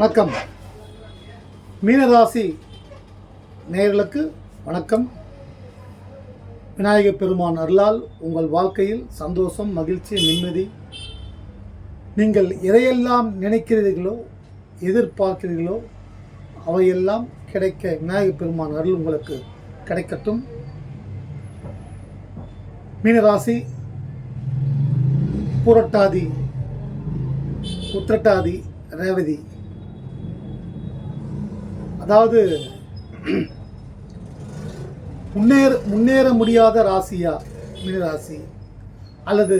வணக்கம். மீனராசி நேர்களுக்கு வணக்கம். விநாயகப் பெருமான் அருளால் உங்கள் வாழ்க்கையில் சந்தோஷம் மகிழ்ச்சி நிம்மதி. நீங்கள் எதையெல்லாம் நினைக்கிறீர்களோ எதிர்பார்க்கிறீர்களோ அவையெல்லாம் கிடைக்க விநாயகப் பெருமான் அருள் உங்களுக்கு கிடைக்கட்டும். மீனராசி புரட்டாதி உத்திரட்டாதி ரேவதி அதாவது முன்னேற முன்னேற முடியாத ராசியா? மீனராசி அல்லது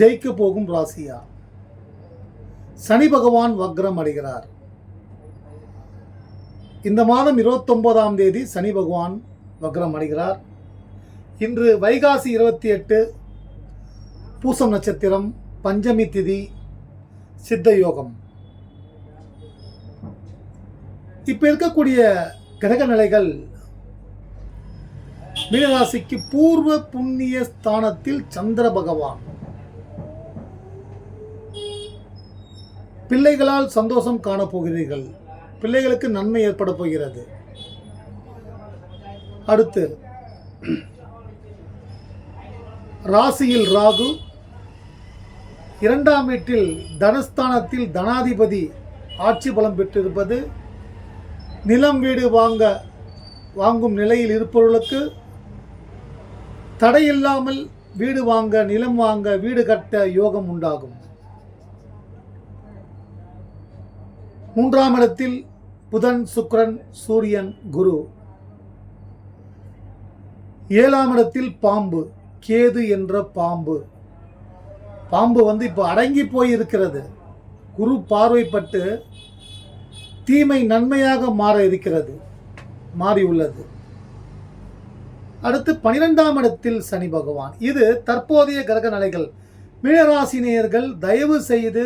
ஜெயிக்க போகும் ராசியா? சனி பகவான் வக்ரம் அடைகிறார். இந்த மாதம் இருபத்தொன்பதாம் தேதி சனி பகவான் வக்ரம் அடைகிறார். இன்று வைகாசி இருபத்தி எட்டு பூசம் நட்சத்திரம் பஞ்சமி திதி சித்த யோகம். இப்ப இருக்கக்கூடிய கிரக நிலைகள் மீனராசிக்கு பூர்வ புண்ணிய ஸ்தானத்தில் சந்திர பகவான். பிள்ளைகளால் சந்தோஷம் காணப்போகிறீர்கள் பிள்ளைகளுக்கு நன்மை ஏற்பட போகிறது. அடுத்து ராசியில் ராகு இரண்டாம் வீட்டில் தனஸ்தானத்தில் தனாதிபதி ஆட்சி பலம் பெற்றிருப்பது நிலம் வீடு வாங்க வாங்கும் நிலையில் இருப்பவர்களுக்கு தடையில்லாமல் வீடு வாங்க நிலம் வாங்க வீடு கட்ட யோகம் உண்டாகும். மூன்றாம் இடத்தில் புதன் சுக்ரன் சூரியன் குரு. ஏழாம் இடத்தில் பாம்பு கேது என்ற பாம்பு. பாம்பு வந்து இப்போ அடங்கி போய் இருக்கிறது குரு பார்வைப்பட்டு தீமை நன்மையாக மாற இருக்கிறது மாறியுள்ளது அடுத்து பனிரெண்டாம் இடத்தில் சனி பகவான். இது தற்போதைய கிரக நிலைகள். மீனராசினியர்கள் தயவு செய்து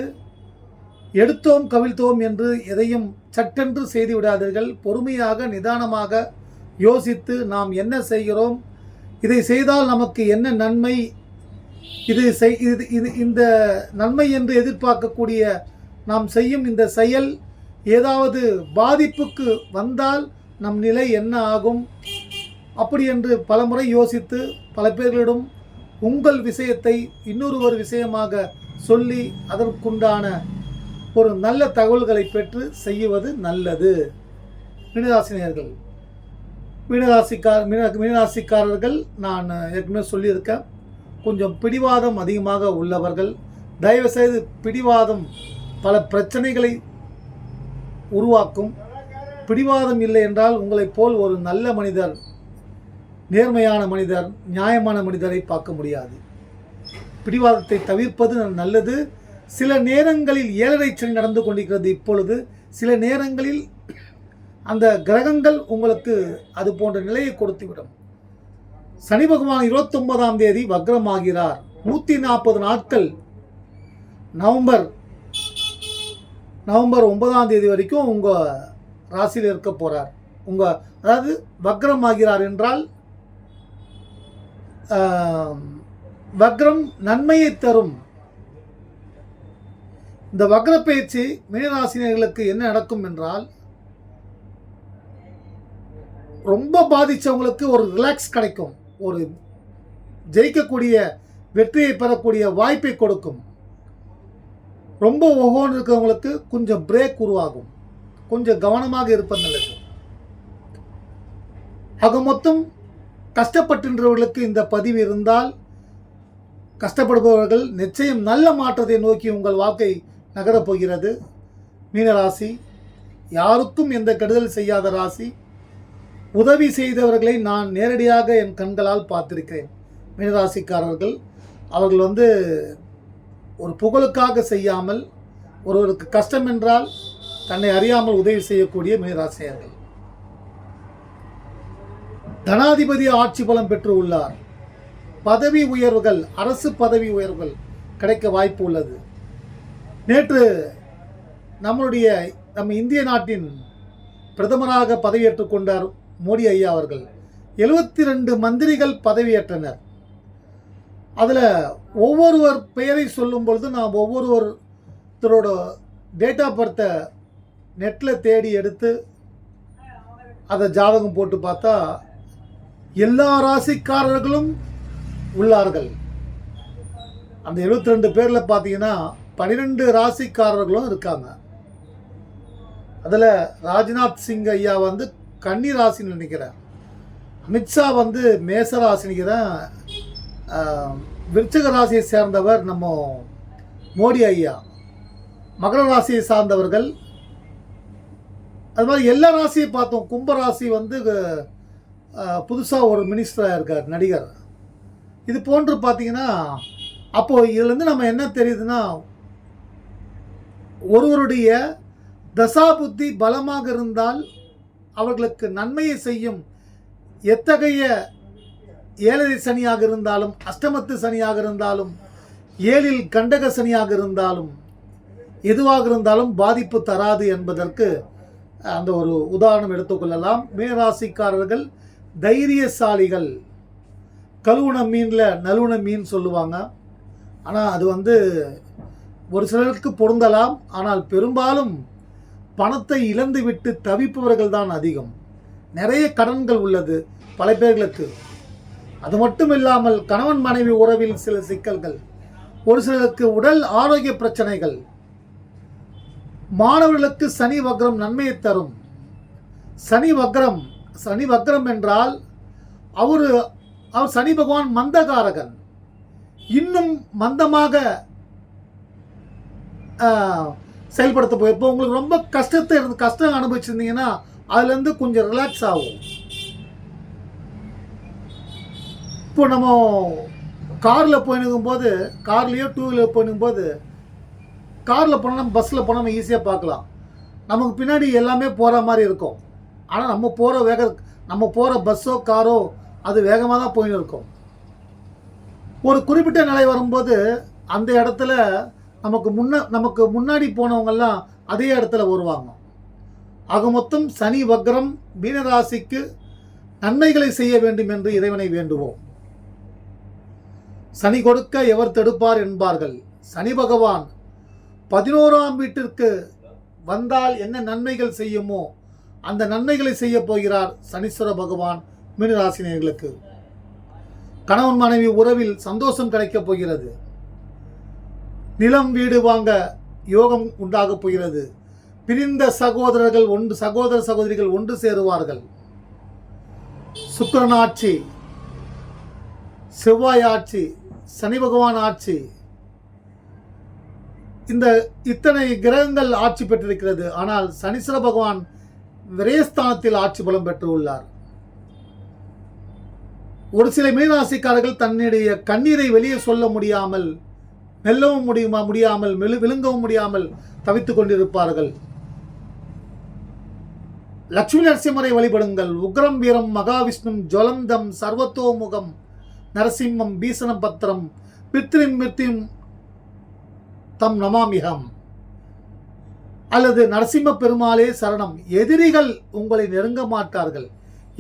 எடுத்தோம் கவிழ்த்தோம் என்று எதையும் சட்டென்று செய்து விடாதீர்கள். பொறுமையாக நிதானமாக யோசித்து நாம் என்ன செய்கிறோம் இதை செய்தால் நமக்கு என்ன நன்மை இது செய் இது இது இந்த நன்மை என்று எதிர்பார்க்கக்கூடிய நாம் செய்யும் இந்த செயல் ஏதாவது பாதிப்புக்கு வந்தால் நம் நிலை என்ன ஆகும்? அப்படி என்று பலமுறை யோசித்து பல பேர்களிடம் உங்கள் விஷயத்தை இன்னொருவர் விஷயமாக சொல்லி அதற்குண்டான ஒரு நல்ல தகவல்களை பெற்று செய்வது நல்லது. மீனராசினியர்கள். மீனராசிக்கார் மீன மீனராசிக்காரர்கள் நான் ஏற்கனவே சொல்லியிருக்கேன். கொஞ்சம் பிடிவாதம் அதிகமாக உள்ளவர்கள் தயவுசெய்து பிடிவாதம் பல பிரச்சனைகளை உருவாக்கும். பிடிவாதம் இல்லை என்றால் உங்களைப் போல் ஒரு நல்ல மனிதர் நேர்மையான மனிதர் நியாயமான மனிதரை பார்க்க முடியாது. பிடிவாதத்தை தவிர்ப்பது நல்லது. சில நேரங்களில் ஏழரை சனி நடந்து கொண்டிருக்கிறது இப்பொழுது. சில நேரங்களில் அந்த கிரகங்கள் உங்களுக்கு அது போன்ற நிலையை கொடுத்துவிடும். சனி பகவான் இருபத்தொன்பதாம் தேதி வக்ரமாகிறார். நூற்றி நாற்பது நாட்கள் நவம்பர் நவம்பர் ஒன்பதாம் தேதி வரைக்கும் உங்கள் ராசியில் இருக்க போகிறார் உங்கள் அதாவது வக்ரமாகிறார் என்றால் வக்ரம் நன்மையை தரும். இந்த வக்ர பயிற்சி மீனராசினியர்களுக்கு என்ன நடக்கும் என்றால் ரொம்ப பாதித்தவங்களுக்கு ஒரு ரிலாக்ஸ் கிடைக்கும். ஒரு ஜெயிக்கக்கூடிய வெற்றியை பெறக்கூடிய வாய்ப்பை கொடுக்கும். ரொம்ப ஒவ்வொன்று இருக்கிறவங்களுக்கு கொஞ்சம் பிரேக் உருவாகும். கொஞ்சம் கவனமாக இருப்பது நல்லது. ஆக மொத்தம் கஷ்டப்பட்டுன்றவர்களுக்கு இந்த பதிவு இருந்தால் கஷ்டப்படுபவர்கள் நிச்சயம் நல்ல மாற்றத்தை நோக்கி உங்கள் வாழ்க்கை நகரப் போகிறது. மீனராசி யாருக்கும் எந்த கெடுதல் செய்யாத ராசி. உதவி செய்தவர்களை நான் நேரடியாக என் கண்களால் பார்த்திருக்கிறேன். மீனராசிக்காரர்கள் அவர்கள் வந்து ஒரு புகழுக்காக செய்யாமல் ஒருவருக்கு கஷ்டம் என்றால் தன்னை அறியாமல் உதவி செய்யக்கூடிய மீனராசினியர்கள். தனாதிபதி ஆட்சி பலம் பெற்று உள்ளார். பதவி உயர்வுகள் அரசு பதவி உயர்வுகள் கிடைக்க வாய்ப்பு உள்ளது. நேற்று நம்மளுடைய நம்ம இந்திய நாட்டின் பிரதமராக பதவியேற்றுக் கொண்டார் மோடி ஐயா அவர்கள். எழுபத்தி ரெண்டு மந்திரிகள் பதவியேற்றனர். அதில் ஒவ்வொருவர் பெயரை சொல்லும் பொழுது நாம் ஒவ்வொருவரோட டேட் ஆஃப் பர்த்தை நெட்டில் தேடி எடுத்து அதை ஜாதகம் போட்டு பார்த்தா எல்லா ராசிக்காரர்களும் உள்ளார்கள். அந்த 72 ரெண்டு பேரில் பார்த்தீங்கன்னா பன்னிரெண்டு ராசிக்காரர்களும் இருக்காங்க. அதில் ராஜ்நாத் சிங் ஐயா வந்து கன்னி ராசின்னு நினைக்கிறேன். அமித்ஷா வந்து மேச ராசினிக்கிறேன் விருச்சக ராசியை சேர்ந்தவர் நம்ம மோடி ஐயா. மகர ராசியை சார்ந்தவர்கள். அது மாதிரி எல்லா ராசியும் பார்த்தோம். கும்ப ராசி வந்து புதுசாக ஒரு மினிஸ்டராக இருக்கார் நடிகர். இது போன்று பார்த்தீங்கன்னா அப்போது இதுலேருந்து நம்ம என்ன தெரியுதுன்னா ஒருவருடைய தசாபுத்தி பலமாக இருந்தால் அவர்களுக்கு நன்மையை செய்யும் எத்தகைய ஏழரை சனியாக இருந்தாலும் அஷ்டமத்து சனியாக இருந்தாலும் ஏழில் கண்டக சனியாக இருந்தாலும் எதுவாக இருந்தாலும் பாதிப்பு தராது என்பதற்கு அந்த ஒரு உதாரணம் எடுத்துக்கொள்ளலாம் மேராசிக்காரர்கள் தைரியசாலிகள். கழுவுன மீனில் நலுவன மீன் சொல்லுவாங்க. ஆனால் அது வந்து ஒரு சிலருக்கு பொருந்தலாம். ஆனால் பெரும்பாலும் பணத்தை இழந்து விட்டு தவிப்பவர்கள் தான் அதிகம். நிறைய கடன்கள் உள்ளது. பல பேர்களுக்கு. அது மட்டும் இல்லாமல் கணவன் மனைவி உறவில் சில சிக்கல்கள் ஒரு சிலருக்கு உடல் ஆரோக்கிய பிரச்சனைகள் மாணவர்களுக்கு சனி வக்ரம் நன்மையை தரும். சனி வக்ரம் சனி வக்ரம் என்றால் அவர் அவர் சனி பகவான் மந்தகாரகன். இன்னும் மந்தமாக செயல்படுத்த போய் இப்போ உங்களுக்கு ரொம்ப கஷ்டத்தை இருந்து கஷ்டம் அனுபவிச்சிருந்தீங்கன்னா அதுலேருந்து கொஞ்சம் ரிலாக்ஸ் ஆகும். இப்போ நம்ம காரில் போயினுக்கும் போது கார்லேயோ டூ வீலர் போயினுக்கும் போது காரில் போனால் நம்ம பஸ்ஸில் போனால் நம்ம ஈஸியாக பார்க்கலாம். நமக்கு பின்னாடி எல்லாமே போகிற மாதிரி இருக்கும். ஆனால் நம்ம போகிற வேக நம்ம போகிற பஸ்ஸோ காரோ அது வேகமாக தான் போயின்னு இருக்கும் ஒரு குறிப்பிட்ட நிலை வரும்போது அந்த இடத்துல நமக்கு முன்ன நமக்கு முன்னாடி போனவங்கெல்லாம் அதே இடத்துல வருவாங்க. ஆக மொத்தம் சனி வக்ரம் மீனராசிக்கு நன்மைகளை செய்ய வேண்டும் என்று இறைவனை வேண்டுவோம். சனி கொடுக்க எவர் தடுப்பார் என்பார்கள். சனி பகவான் பதினோராம் வீட்டிற்கு வந்தால் என்ன நன்மைகள் செய்யுமோ அந்த நன்மைகளை செய்ய போகிறார் சனீஸ்வர பகவான் மீனராசினியர்களுக்கு. கணவன் மனைவி உறவில் சந்தோஷம் கிடைக்கப் போகிறது. நிலம் வீடு வாங்க யோகம் உண்டாகப் போகிறது. பிரிந்த சகோதரர்கள் ஒன்று சகோதர சகோதரிகள் ஒன்று சேருவார்கள். சுக்கரனாட்சி செவ்வாய் ஆட்சி சனி பகவான் ஆட்சி. இந்த இத்தனை கிரகங்கள் ஆட்சி பெற்றிருக்கிறது. ஆனால் சனீஸ்வர பகவான் விரயஸ்தானத்தில் ஆட்சி பலம் பெற்றுள்ளார். ஒரு சில மீனராசிக்காரர்கள் தன்னுடைய கண்ணீரை வெளியே சொல்ல முடியாமல் மெல்லவும் முடியுமா முடியாமல் மெலு விழுங்கவும் முடியாமல் தவித்துக் கொண்டிருப்பார்கள். லட்சுமி நரசிம்மரை வழிபடுங்கள். உக்ரம் வீரம் மகாவிஷ்ணு ஜொலந்தம் சர்வத்தோமுகம். நரசிம்மம் பீசனம் பத்திரம் பித்ரின் மிருத்தியும் தம் நமாமிகம் அல்லது நரசிம்ம பெருமாளே சரணம் எதிரிகள் உங்களை நெருங்க மாட்டார்கள்.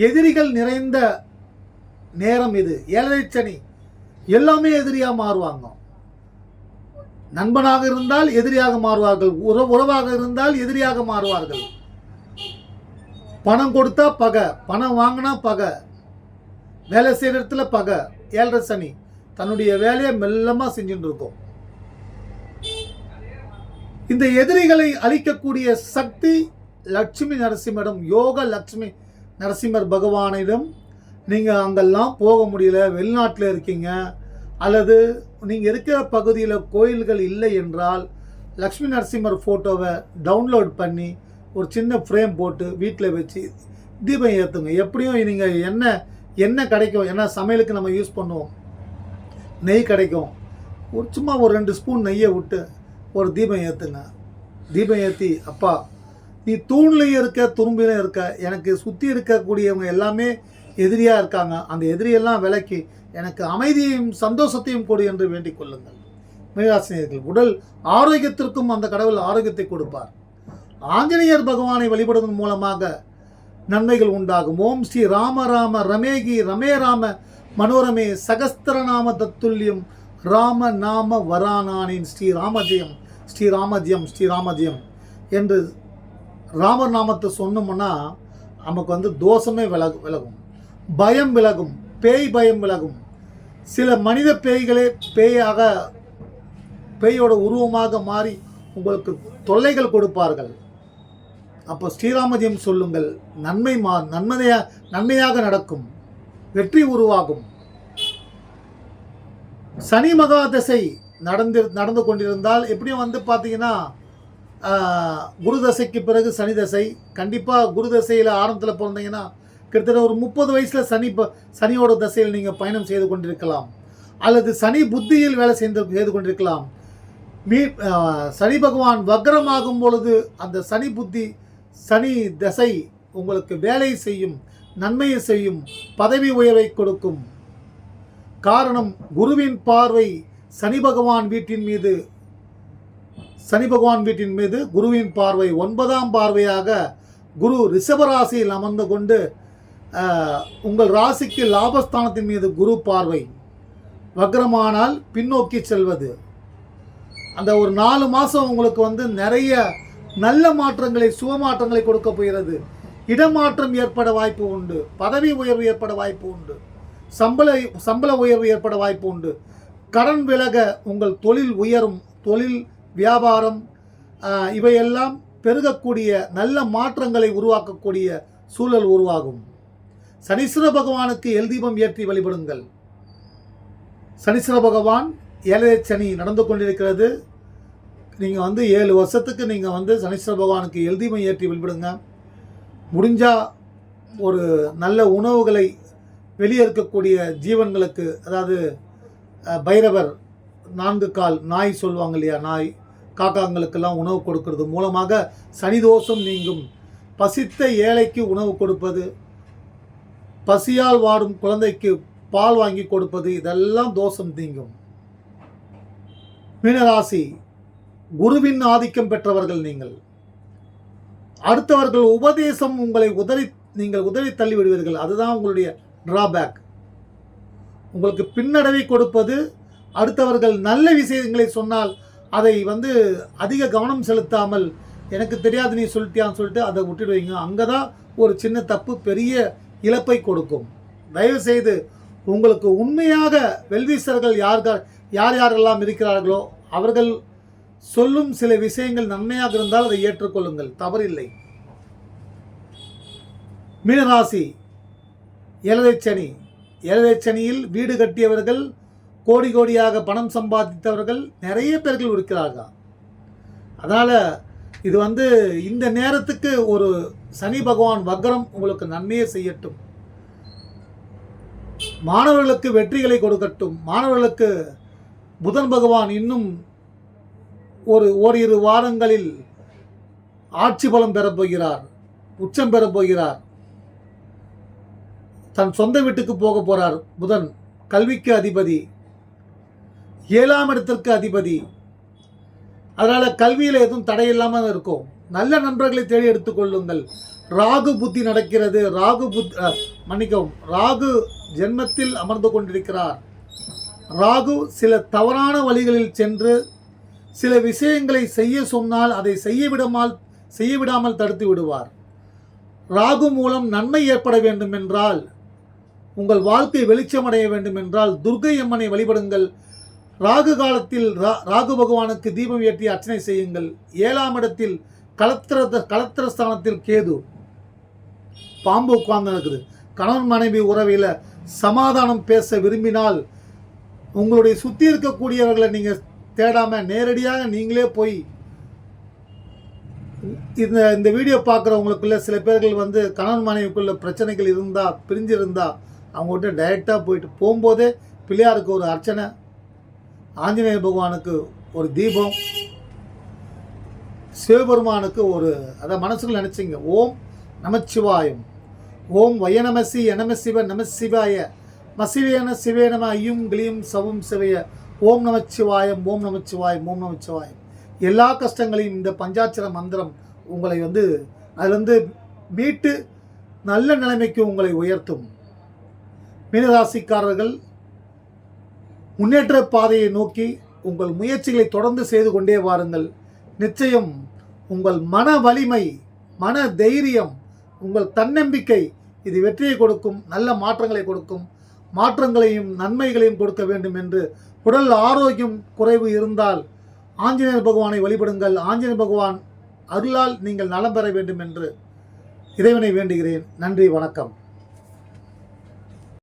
எதிரிகள் நிறைந்த நேரம் இது ஏழரை சனி. எல்லாமே எதிரியாக மாறுவாங்க. நண்பனாக இருந்தால் எதிரியாக மாறுவார்கள். உற உறவாக இருந்தால் எதிரியாக மாறுவார்கள். பணம் கொடுத்தா பகை பணம் வாங்கினா பகை. வேலை செய்கிற இடத்துல பகை. ஏழரை சனி. தன்னுடைய வேலையை மெல்லமாக செஞ்சுட்டு இருக்கும் இந்த எதிரிகளை அழிக்கக்கூடிய சக்தி லட்சுமி நரசிம்மரிடம் யோக லட்சுமி நரசிம்மர் பகவானிடம் நீங்கள் அங்கெல்லாம் போக முடியல வெளிநாட்டில் இருக்கீங்க அல்லது நீங்கள் இருக்கிற பகுதியில் கோயில்கள் இல்லை என்றால் லக்ஷ்மி நரசிம்மர் ஃபோட்டோவை டவுன்லோட் பண்ணி ஒரு சின்ன ஃப்ரேம் போட்டு வீட்டில் வச்சு தீபம் ஏற்றுங்க எப்படியும் நீங்கள் என்ன எண்ணெய் கிடைக்கும்? ஏன்னா சமையலுக்கு நம்ம யூஸ் பண்ணுவோம். நெய் கிடைக்கும். ஒரு சும்மா ஒரு ரெண்டு ஸ்பூன் நெய்யை விட்டு ஒரு தீபம் ஏற்றுங்க தீபம் ஏற்றி அப்பா நீ தூண்லையும் இருக்க துரும்பிலையும் இருக்க எனக்கு சுற்றி இருக்கக்கூடியவங்க எல்லாமே எதிரியாக இருக்காங்க. அந்த எதிரியெல்லாம் விலக்கி எனக்கு அமைதியையும் சந்தோஷத்தையும் கொடு என்று வேண்டிக் கொள்ளுங்கள். மீனாசினியர்கள் உடல் ஆரோக்கியத்திற்கும் அந்த கடவுள் ஆரோக்கியத்தை கொடுப்பார். ஆஞ்சநேயர் பகவானை வழிபடுவதன் மூலமாக நன்மைகள் உண்டாகும். ஓம் ஸ்ரீ ராம ராம ரமேகி ரமே ராம. மனோரமே சகஸ்திரநாம தத்துல்யம். ராம நாம வரானானின் ஸ்ரீ ராமஜெயம். ஸ்ரீராமஜியம் என்று ராமர் நாமத்தை சொன்னோம்னா நமக்கு வந்து தோஷமே விலகு விலகும். பயம் விலகும். பேய் பயம் விலகும். சில மனித பேய்களே பேயாக பேயோட உருவமாக மாறி உங்களுக்கு தொல்லைகள் கொடுப்பார்கள். அப்போ ஸ்ரீராமஜியம் சொல்லுங்கள் நன்மை மா நன்மதையாக நன்மையாக நடக்கும் வெற்றி உருவாகும். சனி மகா தசை நடந்து நடந்து கொண்டிருந்தால் எப்படியும் வந்து பார்த்தீங்கன்னா ஆஹ், குரு தசைக்கு பிறகு சனி தசை. கண்டிப்பாக குரு தசையில் ஆரம்பத்தில் பிறந்தீங்கன்னா கிட்டத்தட்ட ஒரு முப்பது வயசில் சனி ப- சனியோட தசையில் நீங்கள் பயணம் செய்து கொண்டிருக்கலாம். அல்லது சனி புத்தியில் வேலை செய்து செய்து கொண்டிருக்கலாம். மீ ஆஹ், சனி பகவான் வக்ரமாகும் பொழுது அந்த சனி புத்தி சனி தசை உங்களுக்கு வேலை செய்யும் நன்மையை செய்யும் பதவி உயர்வை கொடுக்கும். காரணம் குருவின் பார்வை சனி பகவான் வீட்டின் மீது சனி பகவான் வீட்டின் மீது குருவின் பார்வை ஒன்பதாம் பார்வையாக குரு ரிஷபராசியில் அமர்ந்து கொண்டு உங்கள் ராசிக்கு லாபஸ்தானத்தின் மீது குரு பார்வை. வக்ரமானால் பின்னோக்கி செல்வது. அந்த ஒரு நாலு மாதம் உங்களுக்கு வந்து நிறைய நல்ல மாற்றங்களை சுப மாற்றங்களை கொடுக்க போகிறது. இடமாற்றம் ஏற்பட வாய்ப்பு உண்டு. பதவி உயர்வு ஏற்பட வாய்ப்பு உண்டு. சம்பள சம்பள உயர்வு ஏற்பட வாய்ப்பு உண்டு. கடன் விலக உங்கள் தொழில் உயரும். தொழில் வியாபாரம் இவையெல்லாம் பெருகக்கூடிய நல்ல மாற்றங்களை உருவாக்கக்கூடிய சூழல் உருவாகும். சனீஸ்வர பகவானுக்கு எல் தீபம் ஏற்றி வழிபடுங்கள். சனீஸ்வர பகவான் ஏழரை சனி நடந்து கொண்டிருக்கிறது. நீங்கள் வந்து ஏழு வருஷத்துக்கு நீங்கள் வந்து சனீஸ்வர பகவானுக்கு எழுதிமை ஏற்றி வழிபடுங்க. முடிஞ்சால் ஒரு நல்ல உணவுகளை வெளியே இருக்கக்கூடிய ஜீவன்களுக்கு அதாவது பைரவர் நான்கு கால் நாய் சொல்லுவாங்க இல்லையா நாய் காக்காங்களுக்கெல்லாம் உணவு கொடுக்கறது மூலமாக சனிதோஷம் நீங்கும். பசித்த ஏழைக்கு உணவு கொடுப்பது பசியால் வாடும் குழந்தைக்கு பால் வாங்கி கொடுப்பது இதெல்லாம் தோஷம் நீங்கும். மீனராசி குருவின் ஆதிக்கம் பெற்றவர்கள் நீங்கள். அடுத்தவர்கள் உபதேசம் உங்களை உதறி நீங்கள் உதறி தள்ளி விடுவீர்கள் அதுதான் உங்களுடைய டிராபேக் உங்களுக்கு பின்னடைவை கொடுப்பது அடுத்தவர்கள் நல்ல விஷயங்களை சொன்னால் அதை வந்து அதிக கவனம் செலுத்தாமல் எனக்கு தெரியாது நீ சொல்லிட்டியான்னு சொல்லிட்டு அதை விட்டுடுவீங்க. அங்கே தான் ஒரு சின்ன தப்பு பெரிய இழப்பை கொடுக்கும். தயவு செய்து உங்களுக்கு உண்மையாக வெல்வீசர்கள் யார்கள் யார் யாரெல்லாம் இருக்கிறார்களோ அவர்கள் சொல்லும் சில விஷயங்கள் நன்மையாக இருந்தால் அதை ஏற்றுக்கொள்ளுங்கள். தவறில்லை. மீனராசி ஏழரை சனி. ஏழரை சனியில் வீடு கட்டியவர்கள் கோடி கோடியாக பணம் சம்பாதித்தவர்கள் நிறைய பேர்கள் இருக்கிறார்கள். அதனால் இது வந்து இந்த நேரத்துக்கு ஒரு சனி பகவான் வக்ரம் உங்களுக்கு நன்மையை செய்யட்டும். மாணவர்களுக்கு வெற்றிகளை கொடுக்கட்டும். மாணவர்களுக்கு புதன் பகவான் இன்னும் ஒரு ஓரிரு வாரங்களில் ஆட்சி பலம் பெறப்போகிறார் உச்சம் பெறப்போகிறார் தன் சொந்த வீட்டுக்கு போக போறார் புதன் கல்விக்கு அதிபதி ஏழாம் இடத்திற்கு அதிபதி. அதனால கல்வியில் எதுவும் தடை இல்லாமல் இருக்கும். நல்ல நண்பர்களை தேடி எடுத்துக்கொள்ளுங்கள் ராகு புத்தி நடக்கிறது. ராகு புத் மன்னிக்கவும் ராகு ஜென்மத்தில் அமர்ந்து கொண்டிருக்கிறார். ராகு சில தவறான வழிகளில் சென்று சில விஷயங்களை செய்ய சொன்னால் அதை செய்ய விடாமல் செய்ய விடாமல் தடுத்து விடுவார். ராகு மூலம் நன்மை ஏற்பட வேண்டும் என்றால் உங்கள் வாழ்க்கை வெளிச்சமடைய வேண்டும் என்றால் துர்க்கை அம்மனை வழிபடுங்கள். ராகு காலத்தில் ரா- ராகு பகவானுக்கு தீபம் ஏற்றி அர்ச்சனை செய்யுங்கள். ஏழாம் இடத்தில் கலத்திர கலத்திரஸ்தானத்தில் கேது. பாம்பு உட்கார்ந்து இருக்குது கணவன் மனைவி உறவில் சமாதானம் பேச விரும்பினால் உங்களுடைய சுற்றி இருக்கக்கூடியவர்களை நீங்கள் தேடாமல் நேரடியாக நீங்களே போய் இந்த இந்த வீடியோ பார்க்குறவங்களுக்குள்ள சில பேர்கள் வந்து கணவன் மனைவிக்குள்ள பிரச்சனைகள் இருந்தால் பிரிஞ்சிருந்தால் அவங்ககிட்ட டைரெக்டாக போயிட்டு போகும்போதே பிள்ளையாருக்கு ஒரு அர்ச்சனை ஆஞ்சநேய பகவானுக்கு ஒரு தீபம் சிவபெருமானுக்கு ஒரு அதை மனசுக்குள்ள நினச்சிங்க. ஓம் நமச்சிவாயம். ஓம் வயநமசி எனமசிவ நமசிவாய நம சிவாய. மசிவேன சிவேனம ஐயும் கிளியும் சவும் சிவைய. ஓம் நமச்சிவாயம் ஓம் நமச்சிவாயம் ஓம் நமச்சிவாயம் எல்லா கஷ்டங்களையும் இந்த பஞ்சாட்சர மந்திரம் உங்களை வந்து அதிலிருந்து மீட்டு நல்ல நிலைமைக்கு உங்களை உயர்த்தும். மீனராசிக்காரர்கள் முன்னேற்ற பாதையை நோக்கி உங்கள் முயற்சிகளை தொடர்ந்து செய்து கொண்டே வாருங்கள். நிச்சயம் உங்கள் மன வலிமை மன தைரியம் உங்கள் தன்னம்பிக்கை இது வெற்றியை கொடுக்கும் நல்ல மாற்றங்களை கொடுக்கும் மாற்றங்களையும் நன்மைகளையும் கொடுக்க வேண்டும் என்று உடல் ஆரோக்கியம் குறைவு இருந்தால் ஆஞ்சநேயர் பகவானை வழிபடுங்கள். ஆஞ்சநேயர் பகவான் அருளால் நீங்கள் நலம் பெற வேண்டும் என்று இறைவனை வேண்டுகிறேன். நன்றி வணக்கம்.